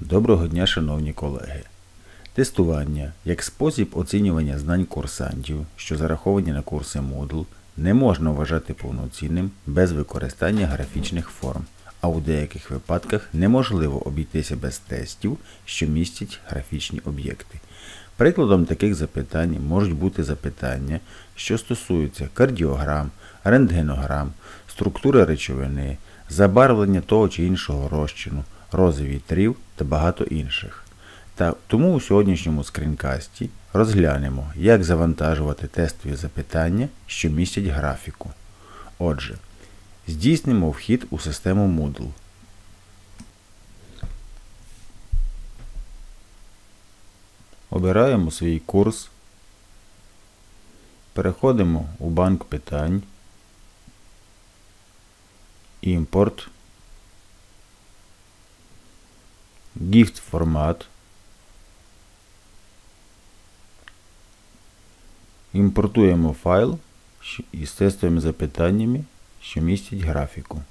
Доброго дня, шановні колеги! Тестування як спосіб оцінювання знань курсантів, що зараховані на курси Moodle, не можна вважати повноцінним без використання графічних форм, а у деяких випадках неможливо обійтися без тестів, що містять графічні об'єкти. Прикладом таких запитань можуть бути запитання, що стосуються кардіограм, рентгенограм, структури речовини, забарвлення того чи іншого розчину, рози вітрів та багато інших. Та тому у сьогоднішньому скрінкасті розглянемо, як завантажувати тестові запитання, що містять графіку. Отже, здійснимо вхід у систему Moodle. Обираємо свій курс. Переходимо у банк питань. Імпорт. Gift формат. Імпортуємо файл із тестовими запитаннями, що містять графіку.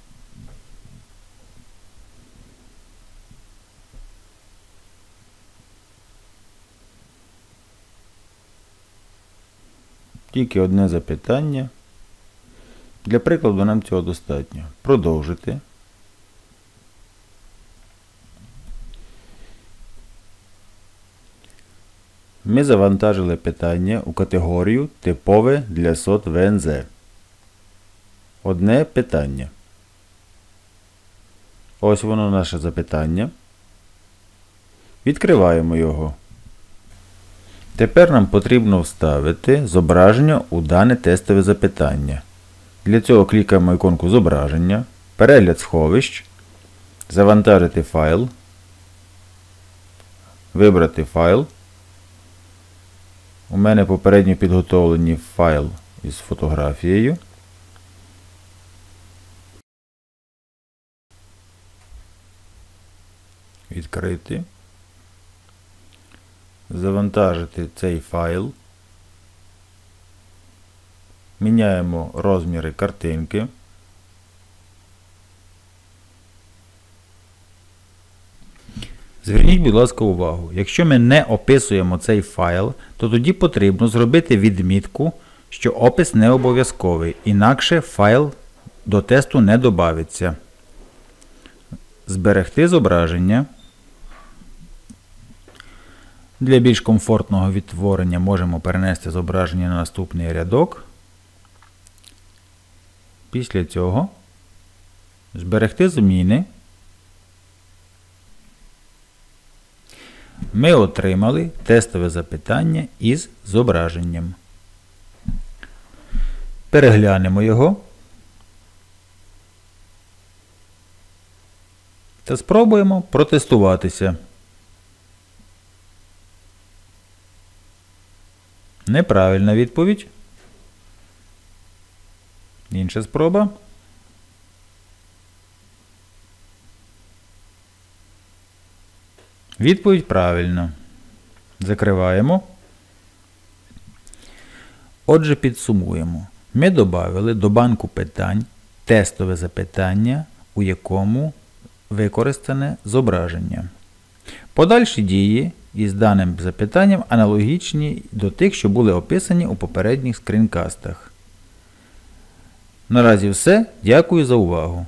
Тільки одне запитання. Для прикладу нам цього достатньо. Продовжити. Ми завантажили питання у категорію Типове для сот ВНЗ. Одне питання. Ось воно наше запитання. Відкриваємо його. Тепер нам потрібно вставити зображення у дане тестове запитання. Для цього клікаємо іконку зображення, перегляд сховищ, завантажити файл, вибрати файл. У мене попередньо підготовлені файл із фотографією. Відкрити. Завантажити цей файл. Міняємо розміри картинки. Зверніть, будь ласка, увагу. Якщо ми не описуємо цей файл, то тоді потрібно зробити відмітку, що опис не обов'язковий, інакше файл до тесту не додається. Зберегти зображення. Для більш комфортного відтворення можемо перенести зображення на наступний рядок. Після цього зберегти зміни. Ми отримали тестове запитання із зображенням. Переглянемо його та спробуємо протестуватися. Неправильна відповідь. Інша спроба. Відповідь правильна. Закриваємо. Отже, підсумуємо. Ми додали до банку питань тестове запитання, у якому використане зображення. Подальші дії із даним запитанням аналогічні до тих, що були описані у попередніх скрінкастах. Наразі все. Дякую за увагу.